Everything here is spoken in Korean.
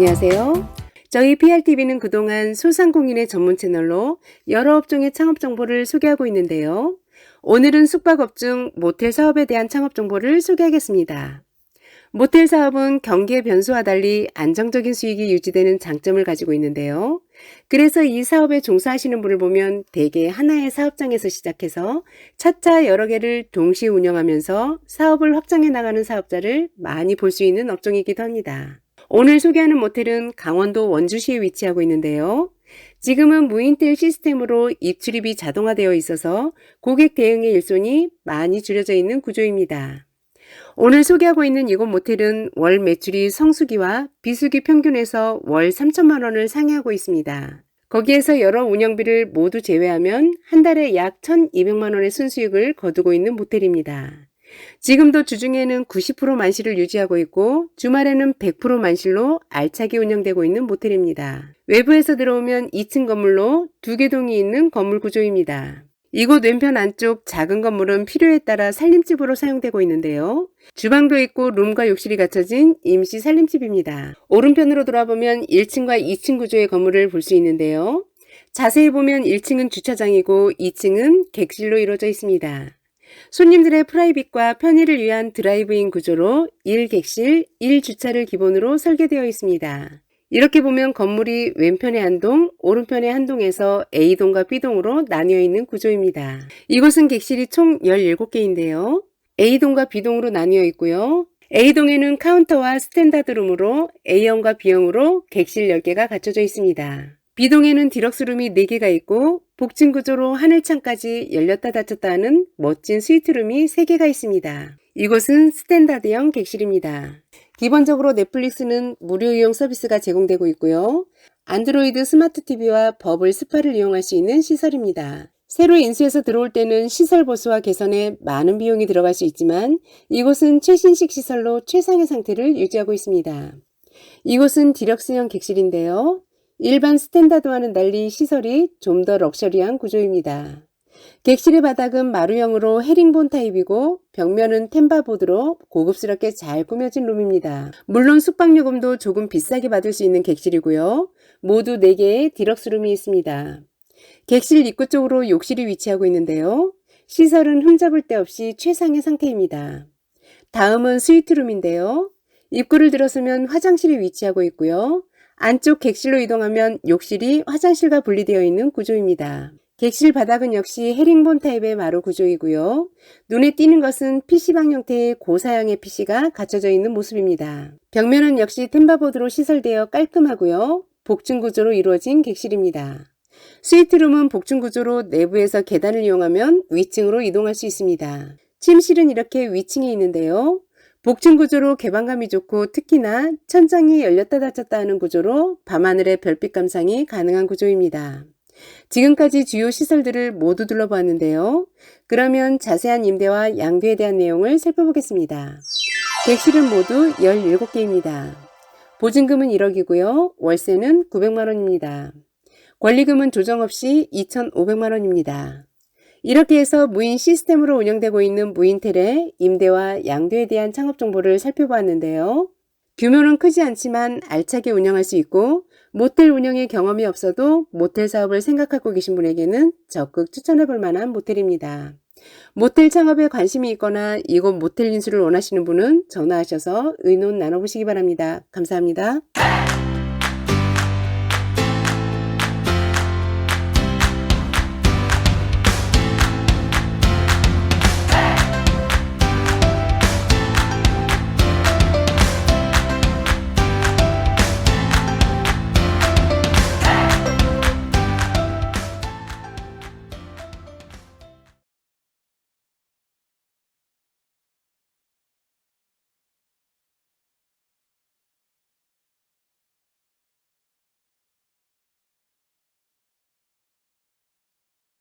안녕하세요. 저희 PRTV는 그동안 소상공인의 전문 채널로 여러 업종의 창업 정보를 소개하고 있는데요. 오늘은 숙박업 중 모텔 사업에 대한 창업 정보를 소개하겠습니다. 모텔 사업은 경기의 변수와 달리 안정적인 수익이 유지되는 장점을 가지고 있는데요. 그래서 이 사업에 종사하시는 분을 보면 대개 하나의 사업장에서 시작해서 차차 여러 개를 동시에 운영하면서 사업을 확장해 나가는 사업자를 많이 볼 수 있는 업종이기도 합니다. 오늘 소개하는 모텔은 강원도 원주시에 위치하고 있는데요. 지금은 무인텔 시스템으로 입출입이 자동화되어 있어서 고객 대응의 일손이 많이 줄여져 있는 구조입니다. 오늘 소개하고 있는 이곳 모텔은 월 매출이 성수기와 비수기 평균에서 월 3천만 원을 상회하고 있습니다. 거기에서 여러 운영비를 모두 제외하면 한 달에 약 1,200만 원의 순수익을 거두고 있는 모텔입니다. 지금도 주중에는 90% 만실을 유지하고 있고 주말에는 100% 만실로 알차게 운영되고 있는 모텔입니다. 외부에서 들어오면 2층 건물로 두 개 동이 있는 건물 구조입니다. 이곳 왼편 안쪽 작은 건물은 필요에 따라 살림집으로 사용되고 있는데요. 주방도 있고 룸과 욕실이 갖춰진 임시 살림집입니다. 오른편으로 돌아보면 1층과 2층 구조의 건물을 볼 수 있는데요. 자세히 보면 1층은 주차장이고 2층은 객실로 이루어져 있습니다. 손님들의 프라이빗과 편의를 위한 드라이브인 구조로 1객실, 1주차를 기본으로 설계되어 있습니다. 이렇게 보면 건물이 왼편에 한 동, 오른편에 한 동에서 A동과 B동으로 나뉘어 있는 구조입니다. 이곳은 객실이 총 17개인데요. A동과 B동으로 나뉘어 있고요. A동에는 카운터와 스탠다드룸으로 A형과 B형으로 객실 10개가 갖춰져 있습니다. B동에는 디럭스룸이 4개가 있고 복층 구조로 하늘창까지 열렸다 닫혔다 하는 멋진 스위트룸이 3개가 있습니다. 이곳은 스탠다드형 객실입니다. 기본적으로 넷플릭스는 무료 이용 서비스가 제공되고 있고요. 안드로이드 스마트 TV와 버블 스파를 이용할 수 있는 시설입니다. 새로 인수해서 들어올 때는 시설 보수와 개선에 많은 비용이 들어갈 수 있지만 이곳은 최신식 시설로 최상의 상태를 유지하고 있습니다. 이곳은 디럭스형 객실인데요. 일반 스탠다드와는 달리 시설이 좀 더 럭셔리한 구조입니다. 객실의 바닥은 마루형으로 헤링본 타입이고 벽면은 템바보드로 고급스럽게 잘 꾸며진 룸입니다. 물론 숙박요금도 조금 비싸게 받을 수 있는 객실이고요. 모두 4개의 디럭스룸이 있습니다. 객실 입구 쪽으로 욕실이 위치하고 있는데요. 시설은 흠잡을 데 없이 최상의 상태입니다. 다음은 스위트룸인데요. 입구를 들어서면 화장실이 위치하고 있고요. 안쪽 객실로 이동하면 욕실이 화장실과 분리되어 있는 구조입니다. 객실 바닥은 역시 헤링본 타입의 마루 구조이고요. 눈에 띄는 것은 PC방 형태의 고사양의 PC가 갖춰져 있는 모습입니다. 벽면은 역시 템바보드로 시설되어 깔끔하고요. 복층 구조로 이루어진 객실입니다. 스위트룸은 복층 구조로 내부에서 계단을 이용하면 위층으로 이동할 수 있습니다. 침실은 이렇게 위층에 있는데요. 복층 구조로 개방감이 좋고 특히나 천장이 열렸다 닫혔다 하는 구조로 밤하늘의 별빛 감상이 가능한 구조입니다. 지금까지 주요 시설들을 모두 둘러보았는데요. 그러면 자세한 임대와 양도에 대한 내용을 살펴보겠습니다. 객실은 모두 17개입니다. 보증금은 1억이고요. 월세는 900만원입니다. 권리금은 조정 없이 2,500만원입니다. 이렇게 해서 무인 시스템으로 운영되고 있는 무인텔의 임대와 양도에 대한 창업 정보를 살펴보았는데요. 규모는 크지 않지만 알차게 운영할 수 있고 모텔 운영의 경험이 없어도 모텔 사업을 생각하고 계신 분에게는 적극 추천해 볼 만한 모텔입니다. 모텔 창업에 관심이 있거나 이곳 모텔 인수를 원하시는 분은 전화하셔서 의논 나눠보시기 바랍니다. 감사합니다.